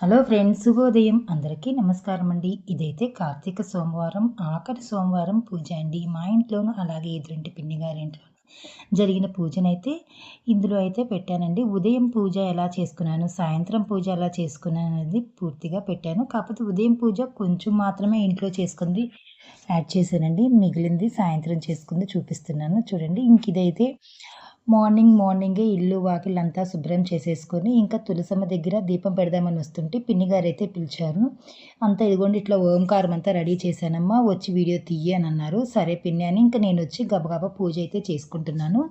Hello friends శుభోదయం. అందరికీ నమస్కారం అండి. ఇదైతే కార్తీక సోమవారం ఆఖరి సోమవారం పూజ అండి. మా ఇంట్లోనూ అలాగే ఎదురింటి పిన్ని గారి ఇంట్లో జరిగిన పూజనైతే ఇందులో అయితే పెట్టానండి. ఉదయం పూజ ఎలా చేసుకున్నాను సాయంత్రం పూజ ఎలా చేసుకున్నాను అనేది పూర్తిగా పెట్టాను. కాకపోతే ఉదయం పూజ కొంచెం మాత్రమే ఇంట్లో చేసుకుంది యాడ్ చేశానండి. మిగిలింది సాయంత్రం చేసుకుంది చూపిస్తున్నాను. చూడండి ఇంక ఇదైతే మార్నింగ్ మార్నింగే ఇల్లు వాకిళ్ళంతా శుభ్రం చేసేసుకొని ఇంకా తులసమ్మ దగ్గర దీపం పెడదామని వస్తుంటే పిన్ని గారు అయితే పిలిచారు. అంతా ఇదిగోండి ఇట్లా ఓంకారం అంతా రెడీ చేశానమ్మా వచ్చి వీడియో తీయ అని అన్నారు. సరే పిన్ని అని ఇంకా నేను వచ్చి గబగబా పూజ అయితే చేసుకుంటున్నాను.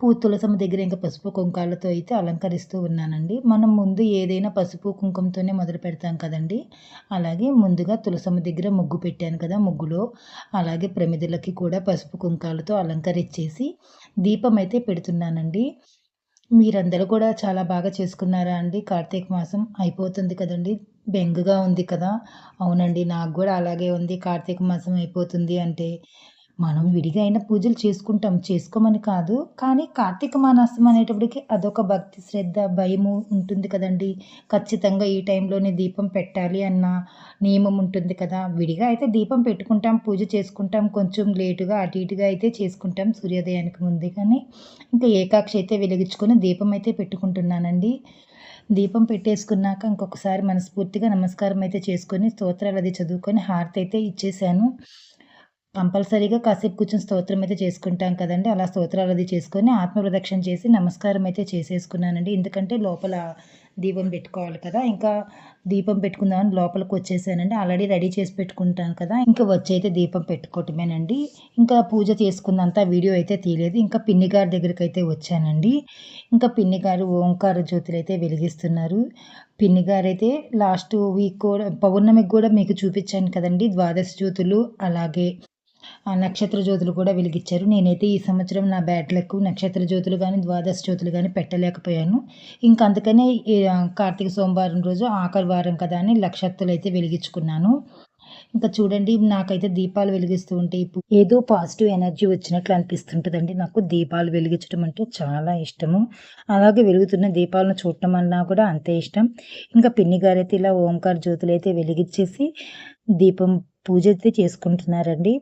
పూ తులసమ్మ దగ్గర ఇంకా పసుపు కుంకాలతో అయితే అలంకరిస్తూ ఉన్నానండి. మనం ముందు ఏదైనా పసుపు కుంకుమతోనే మొదలు పెడతాం కదండి. అలాగే ముందుగా తులసమ్మ దగ్గర ముగ్గు పెట్టాను కదా ముగ్గులో. అలాగే ప్రమిదలకి కూడా పసుపు కుంకాలతో అలంకరించేసి దీపం అయితే పెడుతున్నానండి. మీరందరూ కూడా చాలా బాగా చేసుకున్నారా అండి? కార్తీక మాసం అయిపోతుంది కదండి. బెంగుగా ఉంది కదా. అవునండి నాకు కూడా అలాగే ఉంది. కార్తీక మాసం అయిపోతుంది అంటే మనం విడిగా అయినా పూజలు చేసుకుంటాం చేసుకోమని కాదు. కానీ కార్తీక మానసం అనేటప్పటికి అదొక భక్తి శ్రద్ధ భయము ఉంటుంది కదండి. ఖచ్చితంగా ఈ టైంలోనే దీపం పెట్టాలి అన్న నియమం ఉంటుంది కదా. విడిగా అయితే దీపం పెట్టుకుంటాం పూజ చేసుకుంటాం కొంచెం లేటుగా అటు ఇటుగా అయితే చేసుకుంటాం సూర్యోదయానికి ముందే. కానీ ఇంకా ఏకాక్షి అయితే వెలిగించుకొని దీపం అయితే పెట్టుకుంటున్నానండి. దీపం పెట్టేసుకున్నాక ఇంకొకసారి మనస్ఫూర్తిగా నమస్కారం అయితే చేసుకొని స్తోత్రాలు అది చదువుకొని హారతి అయితే ఇచ్చేసాను. కంపల్సరీగా కాసేపు కూర్చొని స్తోత్రం అయితే చేసుకుంటాం కదండి. అలా స్తోత్రాలు అది చేసుకొని ఆత్మప్రదక్షిణ చేసి నమస్కారం అయితే చేసేసుకున్నానండి. ఎందుకంటే లోపల దీపం పెట్టుకోవాలి కదా. ఇంకా దీపం పెట్టుకుందామని లోపలికి వచ్చేసానండి. ఆల్రెడీ రెడీ చేసి పెట్టుకుంటాను కదా. ఇంకా వచ్చి అయితే దీపం పెట్టుకోవటమేనండి. ఇంకా పూజ చేసుకుందంతా వీడియో అయితే తీయలేదు. ఇంకా పిన్ని గారి దగ్గరికి అయితే వచ్చానండి. ఇంకా పిన్ని గారు ఓంకార జ్యోతులు అయితే వెలిగిస్తున్నారు. పిన్ని గారు అయితే లాస్ట్ వీక్ కూడా పౌర్ణమికి కూడా మీకు చూపించాను కదండి. ద్వాదశ జ్యోతులు అలాగే నక్షత్ర జ్యోతులు కూడా వెలిగించారు నేనైతే ఈ సంవత్సరం నా బ్యాట్లకు నక్షత్ర జ్యోతులు కానీ ద్వాదశ జ్యోతులు కానీ పెట్టలేకపోయాను. ఇంకా అందుకనే కార్తీక సోమవారం రోజు ఆఖరి వారం కదా అని నక్షత్రాలు అయితే వెలిగించుకున్నాను. ఇంకా చూడండి నాకైతే దీపాలు వెలిగిస్తూ ఉంటే ఇప్పుడు ఏదో పాజిటివ్ ఎనర్జీ వచ్చినట్లు అనిపిస్తుంటుందండి. నాకు దీపాలు వెలిగించడం అంటే చాలా ఇష్టము. అలాగే వెలుగుతున్న దీపాలను చూడటం అన్నా కూడా అంతే ఇష్టం. ఇంకా పిన్ని గారైతే ఇలా ఓంకార జ్యోతులు అయితే వెలిగించేసి దీపం పూజ అయితే చేసుకుంటున్నారండి.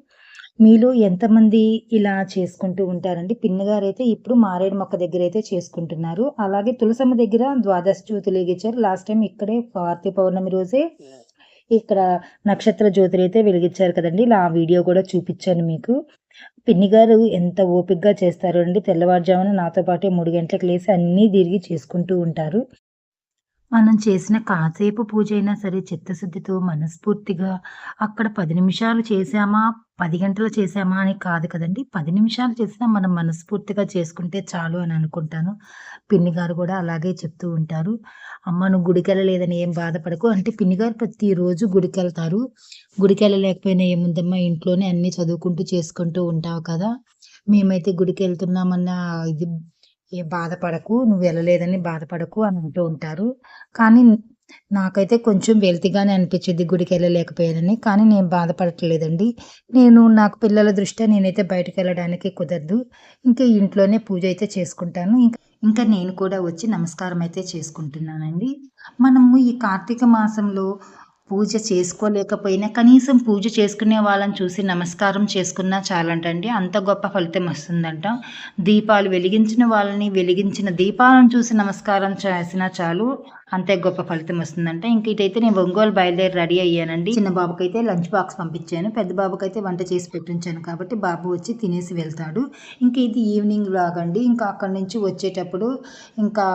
మీలో ఎంతమంది ఇలా చేసుకుంటూ ఉంటారండి? పిన్నగారు అయితే ఇప్పుడు మారేడు మొక్క దగ్గర అయితే చేసుకుంటున్నారు. అలాగే తులసమ్మ దగ్గర ద్వాదశ జ్యోతులు వెలిగించారు. లాస్ట్ టైం ఇక్కడే కార్తీక పౌర్ణమి రోజే ఇక్కడ నక్షత్ర జ్యోతులు అయితే వెలిగించారు కదండి. ఇలా ఆ వీడియో కూడా చూపించాను మీకు. పిన్ని గారు ఎంత ఓపిక్గా చేస్తారు అండి. తెల్లవారుజామున నాతో పాటే మూడు గంటలకు లేసి అన్నీ తిరిగి చేసుకుంటూ ఉంటారు. మనం చేసిన కాసేపు పూజ అయినా సరే చిత్తశుద్ధితో మనస్ఫూర్తిగా అక్కడ పది నిమిషాలు చేసామా పది గంటలు చేసామా అని కాదు కదండి. పది నిమిషాలు చేసినా మనం మనస్ఫూర్తిగా చేసుకుంటే చాలు అని అనుకుంటాను. పిన్ని గారు కూడా అలాగే చెప్తూ ఉంటారు. అమ్మ నువ్వు ఏం బాధపడకు అంటే పిన్ని గారు ప్రతిరోజు గుడికెళ్తారు. గుడికెళ్ళలేకపోయినా ఏముందమ్మా? ఇంట్లోనే అన్నీ చదువుకుంటూ చేసుకుంటూ ఉంటావు కదా. మేమైతే గుడికి వెళ్తున్నామన్న ఇది ఏ బాధపడకు నువ్వు వెళ్ళలేదని బాధపడకు అని అంటూ ఉంటారు. కానీ నాకైతే కొంచెం వెల్తిగానే అనిపించింది గుడికి వెళ్ళలేకపోయానని. కానీ నేను బాధపడట్లేదండి. నేను నాకు పిల్లల దృష్ట్యా నేనైతే బయటకు వెళ్ళడానికి కుదరదు. ఇంకా ఇంట్లోనే పూజ అయితే చేసుకుంటాను. ఇంకా ఇంకా నేను కూడా వచ్చి నమస్కారం అయితే చేసుకుంటున్నానండి. మనము ఈ కార్తీక మాసంలో పూజ చేసుకోలేకపోయినా కనీసం పూజ చేసుకునే వాళ్ళని చూసి నమస్కారం చేసుకున్నా చాలంటండి. అంత గొప్ప ఫలితం వస్తుందంట. దీపాలు వెలిగించిన వాళ్ళని వెలిగించిన దీపాలను చూసి నమస్కారం చేసినా చాలు. అంతే గొప్ప ఫలితం వస్తుందంట. ఇంక ఇటైతే నేను ఒంగోలు బయలుదేరి రెడీ అయ్యానండి. చిన్న బాబుకి అయితే లంచ్ బాక్స్ పంపించాను. పెద్ద బాబుకి అయితే వంట చేసి పెట్టించాను కాబట్టి బాబు వచ్చి తినేసి వెళ్తాడు. ఇంక ఇది ఈవినింగ్ లాగండి ఇంకా అక్కడి నుంచి వచ్చేటప్పుడు ఇంకా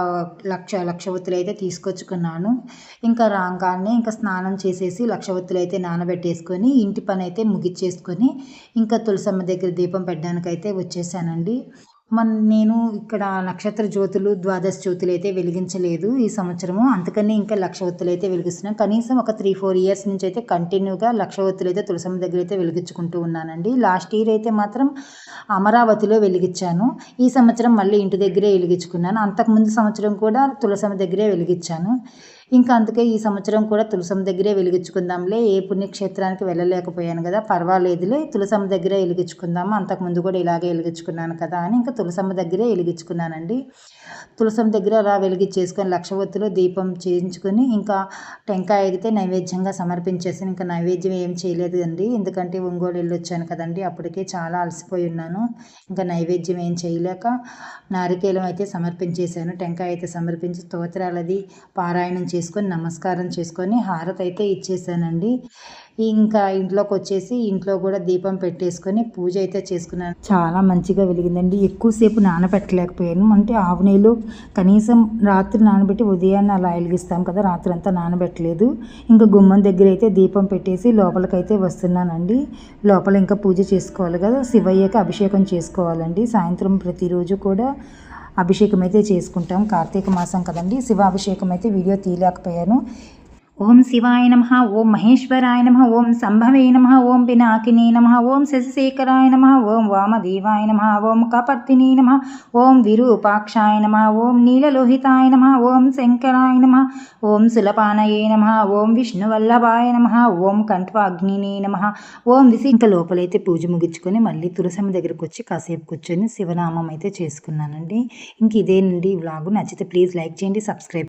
లక్ష లక్షవత్తులు అయితే తీసుకొచ్చుకున్నాను. ఇంకా రాగానే ఇంకా స్నానం చేసేసి లక్షవత్తులు అయితే నానబెట్టేసుకొని ఇంటి పని అయితే ముగిచ్చేసుకొని ఇంకా తులసమ్మ దగ్గర దీపం పెట్టడానికి అయితే వచ్చేసానండి. మన నేను ఇక్కడ నక్షత్ర జ్యోతులు ద్వాదశ జ్యోతులు అయితే వెలిగించలేదు ఈ సంవత్సరము. అందుకని ఇంకా లక్షవత్తులు అయితే వెలిగిస్తున్నాను కనీసం ఒక త్రీ ఫోర్ ఇయర్స్ నుంచి అయితే కంటిన్యూగా లక్షవత్తులు అయితే తులసమ్మ దగ్గర అయితే వెలిగించుకుంటూ ఉన్నానండి. లాస్ట్ ఇయర్ అయితే మాత్రం అమరావతిలో వెలిగించాను. ఈ సంవత్సరం మళ్ళీ ఇంటి దగ్గరే వెలిగించుకున్నాను. అంతకుముందు సంవత్సరం కూడా తులసమ్మ దగ్గరే వెలిగించాను. ఇంకా అందుకే ఈ సంవత్సరం కూడా తులసం దగ్గరే వెలిగించుకుందాంలే. ఏ పుణ్యక్షేత్రానికి వెళ్ళలేకపోయాను కదా పర్వాలేదులే. తులసమ్మ దగ్గరే వెలిగించుకుందాము? అంతకుముందు కూడా ఇలాగే వెలిగించుకున్నాను కదా అని ఇంకా తులసమ్మ దగ్గరే వెలిగించుకున్నానండి. తులసం దగ్గర అలా వెలిగించేసుకొని లక్షవత్తులో దీపం చేయించుకొని ఇంకా టెంకాయ అయితే నైవేద్యంగా సమర్పించేసి ఇంకా నైవేద్యం ఏం చేయలేదు అండి ఎందుకంటే ఒంగోలు వెళ్ళొచ్చాను కదండి అప్పటికే చాలా అలసిపోయి ఉన్నాను. ఇంకా నైవేద్యం ఏం చేయలేక నారికేలం అయితే సమర్పించేశాను టెంకాయ అయితే సమర్పించి స్తోత్రాలది పారాయణం చేసి చేసుకొని నమస్కారం చేసుకొని హారతి అయితే ఇచ్చేసానండి. ఇంకా ఇంట్లోకి వచ్చేసి ఇంట్లో కూడా దీపం పెట్టేసుకొని పూజ అయితే చేసుకున్నాను. చాలా మంచిగా వెలిగిందండి. ఎక్కువసేపు నానబెట్టలేకపోయాను. అంటే ఆవు నీళ్ళు కనీసం రాత్రి నానబెట్టి ఉదయాన్నే అలా వెలిగిస్తాం కదా రాత్రి అంతా నానబెట్టలేదు. ఇంకా గుమ్మం దగ్గర అయితే దీపం పెట్టేసి లోపలికైతే వస్తున్నానండి. లోపల ఇంకా పూజ చేసుకోవాలి కదా శివయ్యకి అభిషేకం చేసుకోవాలండి. సాయంత్రం ప్రతిరోజు కూడా అభిషేకం అయితే చేసుకుంటాం. కార్తీక మాసం కదండి. శివాభిషేకం అయితే వీడియో తీయలేకపోయాను. ఓం శివాయ నమ ఓం మహేశ్వరాయ నమ ఓం సంభవే నమ ఓం పినాకినే నమ ఓం శశిశేఖరాయ నమ ఓం వామదేవాయ నమ ఓం కపర్తిని నమ ఓం విరూపాక్షాయ నమ ఓం నీలలోహితాయ నమ ఓం శంకరాయ నమ ఓం సులపానయే నమ ఓం విష్ణువల్లభాయ నమ ఓం కంఠ్వాగ్నినే నమ ఓం విసి ఇంకా లోపలైతే పూజ ముగించుకొని మళ్ళీ తులసమ్మ దగ్గరకు వచ్చి కాసేపు కూర్చొని శివనామం అయితే చేసుకున్నానండి ఇంక ఇదేనండి ఈ వ్లాగు నచ్చితే ప్లీజ్ లైక్ చేయండి సబ్స్క్రైబ్